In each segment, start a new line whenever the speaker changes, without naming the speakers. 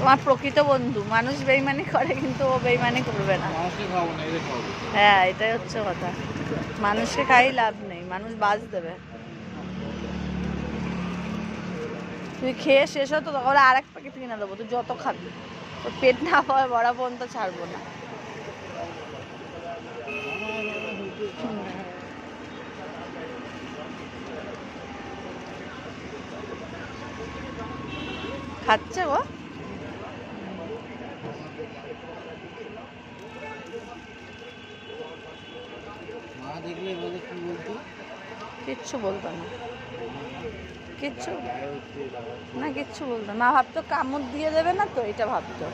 তোমার প্রকৃত বন্ধু। মানুষ বেইমানি করে কিন্তু ও বেইমানি করবে না। হ্যাঁ এটাই হচ্ছে কথা। মানুষকে খাই লাভ নেই, মানুষ বাজ দেবে। তুই খেয়ে শেষ হতো তখন আর এক প্যাকেট কিনে দেবো, তুই যত খাবি। তোর পেট না হয়, বড়া পর্যন্ত ছাড়বো না। খাচ্ছে ও
দেখলে বলে কি বলতো
কিচ্ছু বলতো না। কিচ্ছু না কিচ্ছু বলতো না। ভাবতো কামড় দিয়ে দেবে না তো এটা ভাবতো।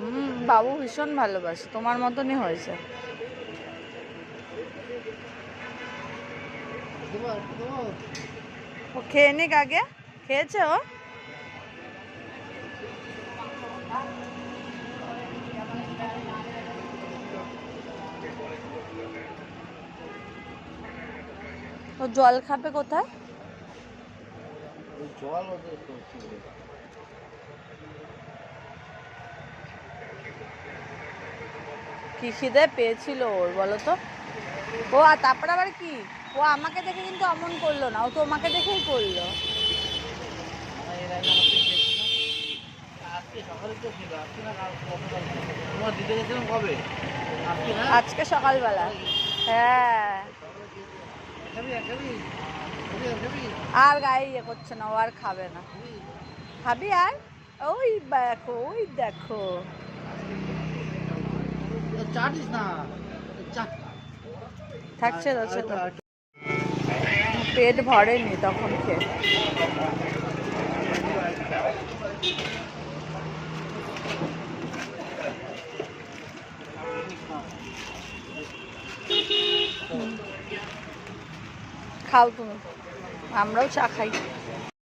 হুম বাবু ভীষণ ভালোবাসে তোমার মতনই হয়েছে। ও খেয়ে নিক আগে। খেয়েছে ও? ও জল খাবে কোথায়?
কি
খিদে পেয়েছিল ওর বলো তো? ও আর তারপরে আবার কি? ও আমাকে দেখে কিন্তু অমন করল না ও তো আমাকে দেখেই করল।
খেয়েছিল। আজকে
সকালবেলা। হ্যাঁ।
আর
গায়ে ইয়ে করছে না ও আর খাবে না। খাবি? আর? ওই দেখো ওই দেখো।
তো চাটিস না। চাট
থাকছে আছে তো পেট ভরেনি তখন খেয়ে। খাও তুমি। আমরাও চা খাই।